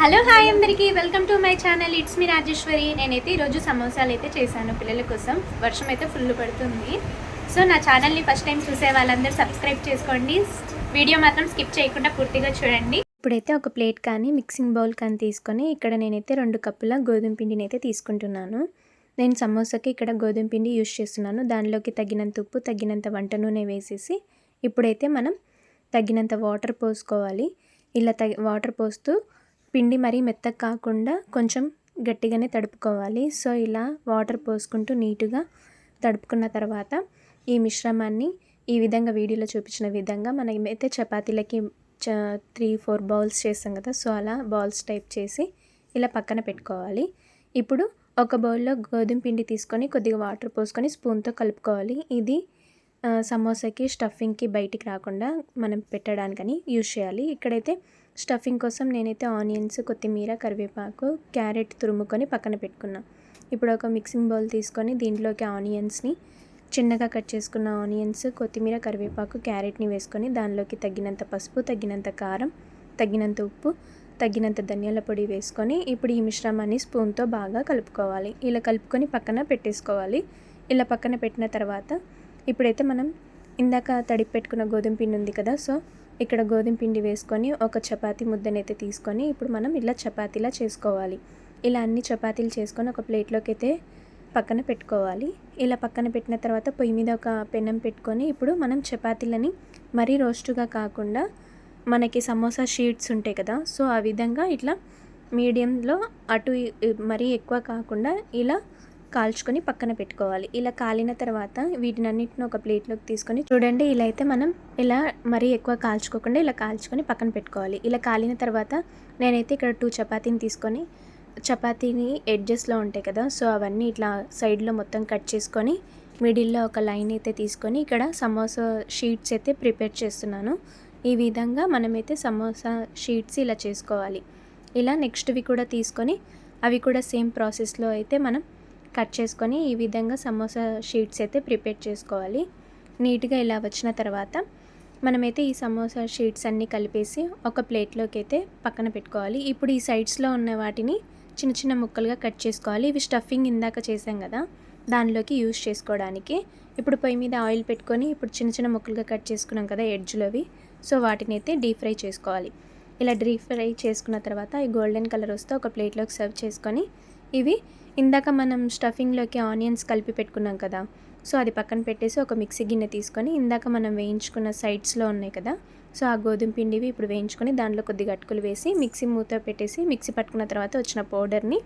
Hello hi అందరికీ welcome to my channel. It's me Rajeshwari. నేనైతే ఈరోజు సమోసాలు అయితే చేశాను పిల్లల కోసం. వర్షం అయితే ఫుల్ పడుతుంది. సో నా ఛానల్ని ఫస్ట్ టైం చూసే వాళ్ళందరూ సబ్స్క్రైబ్ చేసుకోండి. వీడియో మాత్రం స్కిప్ చేయకుండా పూర్తిగా చూడండి. ఇప్పుడైతే ఒక ప్లేట్ కానీ మిక్సింగ్ బౌల్ కానీ తీసుకొని ఇక్కడ నేనైతే రెండు కప్పుల గోధుమ పిండిని అయితే తీసుకుంటున్నాను. నేను సమోసాకి ఇక్కడ గోధుమ పిండి యూస్ చేస్తున్నాను. దానిలోకి తగినంత ఉప్పు తగినంత వంట నూనె వేసేసి ఇప్పుడైతే మనం తగినంత వాటర్ పోసుకోవాలి. ఇలా తగి వాటర్ పోస్తూ పిండి మరీ మెత్తగా కాకుండా కొంచెం గట్టిగానే తడుపుకోవాలి. సో ఇలా వాటర్ పోసుకుంటూ నీట్గా తడుపుకున్న తర్వాత ఈ మిశ్రమాన్ని ఈ విధంగా వీడియోలో చూపించిన విధంగా మనమైతే చపాతీలకి చ త్రీ ఫోర్ బౌల్స్ చేస్తాం కదా సో అలా బౌల్స్ టైప్ చేసి ఇలా పక్కన పెట్టుకోవాలి. ఇప్పుడు ఒక బౌల్లో గోధుమ పిండి తీసుకొని కొద్దిగా వాటర్ పోసుకొని స్పూన్తో కలుపుకోవాలి. ఇది సమోసాకి స్టఫింగ్కి బయటికి రాకుండా మనం పెట్టడానికని యూజ్ చేయాలి. ఇక్కడైతే స్టఫింగ్ కోసం నేనైతే ఆనియన్స్ కొత్తిమీర కరివేపాకు క్యారెట్ తురుముకొని పక్కన పెట్టుకున్నా. ఇప్పుడు ఒక మిక్సింగ్ బౌల్ తీసుకొని దీంట్లోకి ఆనియన్స్ని చిన్నగా కట్ చేసుకున్న ఆనియన్స్ కొత్తిమీర కరివేపాకు క్యారెట్ని వేసుకొని దానిలోకి తగినంత పసుపు తగినంత కారం తగినంత ఉప్పు తగినంత ధనియాల పొడి వేసుకొని ఇప్పుడు ఈ మిశ్రమాన్ని స్పూన్తో బాగా కలుపుకోవాలి. ఇలా కలుపుకొని పక్కన పెట్టేసుకోవాలి. ఇలా పక్కన పెట్టిన తర్వాత ఇప్పుడైతే మనం ఇందాక తడిపి పెట్టుకున్న గోధుమ పిండి ఉంది కదా సో ఇక్కడ గోధుమ పిండి వేసుకొని ఒక చపాతీ ముద్దనైతే తీసుకొని ఇప్పుడు మనం ఇలా చపాతీలా చేసుకోవాలి. ఇలా అన్ని చపాతీలు చేసుకొని ఒక ప్లేట్లోకి అయితే పక్కన పెట్టుకోవాలి. ఇలా పక్కన పెట్టిన తర్వాత పొయ్యి మీద ఒక పెనం పెట్టుకొని ఇప్పుడు మనం చపాతీలని మరీ రోస్టుగా కాకుండా మనకి సమోసా షీట్స్ ఉంటాయి కదా సో ఆ విధంగా ఇట్లా మీడియంలో అటు మరీ ఎక్కువ కాకుండా ఇలా కాల్చుకొని పక్కన పెట్టుకోవాలి. ఇలా కాలిన తర్వాత వీటినన్నిటిని ఒక ప్లేట్లోకి తీసుకొని చూడండి ఇలా అయితే మనం ఇలా మరీ ఎక్కువ కాల్చుకోకుండా ఇలా కాల్చుకొని పక్కన పెట్టుకోవాలి. ఇలా కాలిన తర్వాత నేనైతే ఇక్కడ టూ చపాతీని తీసుకొని చపాతీని ఎడ్జెస్లో ఉంటాయి కదా సో అవన్నీ ఇట్లా సైడ్లో మొత్తం కట్ చేసుకొని మిడిల్లో ఒక లైన్ అయితే తీసుకొని ఇక్కడ సమోసా షీట్స్ అయితే ప్రిపేర్ చేస్తున్నాను. ఈ విధంగా మనమైతే సమోసా షీట్స్ ఇలా చేసుకోవాలి. ఇలా నెక్స్ట్వి కూడా తీసుకొని అవి కూడా సేమ్ ప్రాసెస్లో అయితే మనం కట్ చేసుకొని ఈ విధంగా సమోసా షీట్స్ అయితే ప్రిపేర్ చేసుకోవాలి. నీట్గా ఇలా వచ్చిన తర్వాత మనమైతే ఈ సమోసా షీట్స్ అన్నీ కలిపేసి ఒక ప్లేట్లోకి అయితే పక్కన పెట్టుకోవాలి. ఇప్పుడు ఈ సైడ్స్లో ఉన్న వాటిని చిన్న చిన్న ముక్కలుగా కట్ చేసుకోవాలి. ఇవి స్టఫింగ్ ఇందాక చేసాం కదా దానిలోకి యూస్ చేసుకోవడానికి. ఇప్పుడు పొయ్యి మీద ఆయిల్ పెట్టుకొని ఇప్పుడు చిన్న చిన్న ముక్కలుగా కట్ చేసుకున్నాం కదా ఎడ్జ్లోవి సో వాటిని అయితే డీప్ ఫ్రై చేసుకోవాలి. ఇలా డీప్ ఫ్రై చేసుకున్న తర్వాత ఈ గోల్డెన్ కలర్ వస్తే ఒక ప్లేట్లోకి సర్వ్ చేసుకొని ఇవి ఇందాక మనం స్టఫింగ్లోకి ఆనియన్స్ కలిపి పెట్టుకున్నాం కదా సో అది పక్కన పెట్టేసి ఒక మిక్సీ గిన్నె తీసుకొని ఇందాక మనం వేయించుకున్న సైడ్స్లో ఉన్నాయి కదా సో ఆ గోధుమ పిండివి ఇప్పుడు వేయించుకొని దాంట్లో కొద్దిగా అటుకులు వేసి మిక్సీ మూత పెట్టేసి మిక్సీ పట్టుకున్న తర్వాత వచ్చిన పౌడర్ని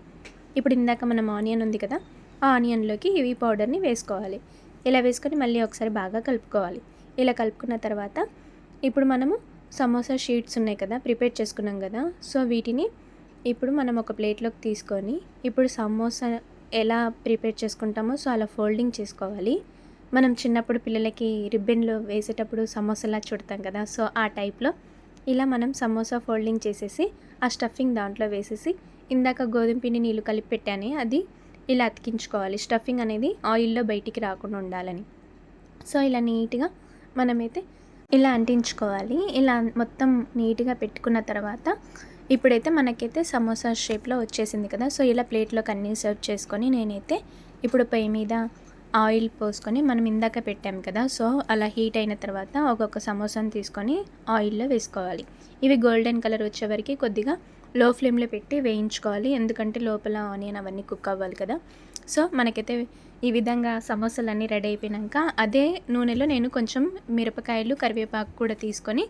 ఇప్పుడు ఇందాక మనం ఆనియన్ ఉంది కదా ఆ ఆనియన్లోకి ఇవి పౌడర్ని వేసుకోవాలి. ఇలా వేసుకొని మళ్ళీ ఒకసారి బాగా కలుపుకోవాలి. ఇలా కలుపుకున్న తర్వాత ఇప్పుడు మనము సమోసా షీట్స్ ఉన్నాయి కదా ప్రిపేర్ చేసుకున్నాం కదా సో వీటిని ఇప్పుడు మనం ఒక ప్లేట్లోకి తీసుకొని ఇప్పుడు సమోసా ఎలా ప్రిపేర్ చేసుకుంటామో సో అలా ఫోల్డింగ్ చేసుకోవాలి. మనం చిన్నప్పుడు పిల్లలకి రిబ్బన్లో వేసేటప్పుడు సమోసాలా చుడతాం కదా సో ఆ టైప్లో ఇలా మనం సమోసా ఫోల్డింగ్ చేసేసి ఆ స్టఫింగ్ దాంట్లో వేసేసి ఇందాక గోధుమ పిండి నీళ్ళు కలిపి పెట్టానే అది ఇలా అతికించుకోవాలి. స్టఫింగ్ అనేది ఆయిల్లో బయటికి రాకుండా ఉండాలని. సో ఇలా నీట్గా మనమైతే ఇలా అంటించుకోవాలి. ఇలా మొత్తం నీట్గా పెట్టుకున్న తర్వాత ఇప్పుడైతే మనకైతే సమోసా షేప్లో వచ్చేసింది కదా సో ఇలా ప్లేట్లోకి అన్నీ సర్వ్ చేసుకొని నేనైతే ఇప్పుడు పొయ్యి మీద ఆయిల్ పోసుకొని మనం ఇందాక పెట్టాం కదా సో అలా హీట్ అయిన తర్వాత ఒక్కొక్క సమోసాను తీసుకొని ఆయిల్లో వేసుకోవాలి. ఇవి గోల్డెన్ కలర్ వచ్చేవరకు కొద్దిగా లో ఫ్లేమ్లో పెట్టి వేయించుకోవాలి ఎందుకంటే లోపల ఆనియన్ అవన్నీ కుక్ అవ్వాలి కదా. సో మనకైతే ఈ విధంగా సమోసాలన్నీ రెడీ అయిపోయినాక అదే నూనెలో నేను కొంచెం మిరపకాయలు కరివేపాకు కూడా తీసుకొని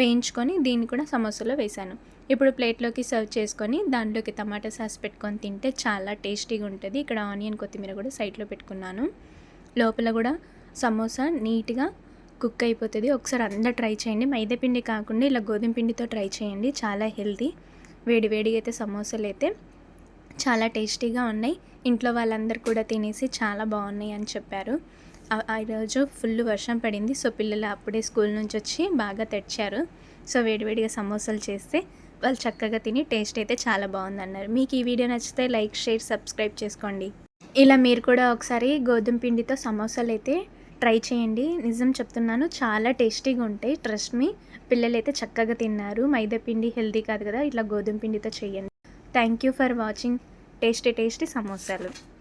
వేయించుకొని దీన్ని కూడా సమోసాలో వేశాను. ఇప్పుడు ప్లేట్లోకి సర్వ్ చేసుకొని దాంట్లోకి టమాటా సాస్ పెట్టుకొని తింటే చాలా టేస్టీగా ఉంటుంది. ఇక్కడ ఆనియన్ కొత్తిమీర కూడా సైడ్లో పెట్టుకున్నాను. లోపల కూడా సమోసా నీట్గా కుక్ అయిపోతుంది. ఒకసారి అందరూ ట్రై చేయండి. మైదాపిండి కాకుండా ఇలా గోధుమ పిండితో ట్రై చేయండి. చాలా హెల్తీ. వేడి వేడిగా అయితే సమోసాలు అయితే చాలా టేస్టీగా ఉన్నాయి. ఇంట్లో వాళ్ళందరూ కూడా తినేసి చాలా బాగున్నాయి అని చెప్పారు. ఆ- రోజు ఫుల్ వర్షం పడింది. సో పిల్లలు అప్పుడే స్కూల్ నుంచి వచ్చి బాగా తెచ్చారు. సో వేడివేడిగా సమోసాలు చేస్తే వాళ్ళు చక్కగా తిని టేస్ట్ అయితే చాలా బాగుంది అన్నారు మీకు ఈ వీడియో నచ్చితే లైక్ షేర్ సబ్స్క్రైబ్ చేసుకోండి. ఇలా మీరు కూడా ఒకసారి గోధుమ పిండితో సమోసాలు అయితే ట్రై చేయండి. నిజం చెప్తున్నాను చాలా టేస్టీగా ఉంటాయి. ట్రస్ట్ మీ పిల్లలు అయితే చక్కగా తిన్నారు. మైదా పిండి హెల్దీ కాదు కదా ఇట్లా గోధుమ పిండితో చేయండి. Thank you for watching tasty tasty సమోసాలు.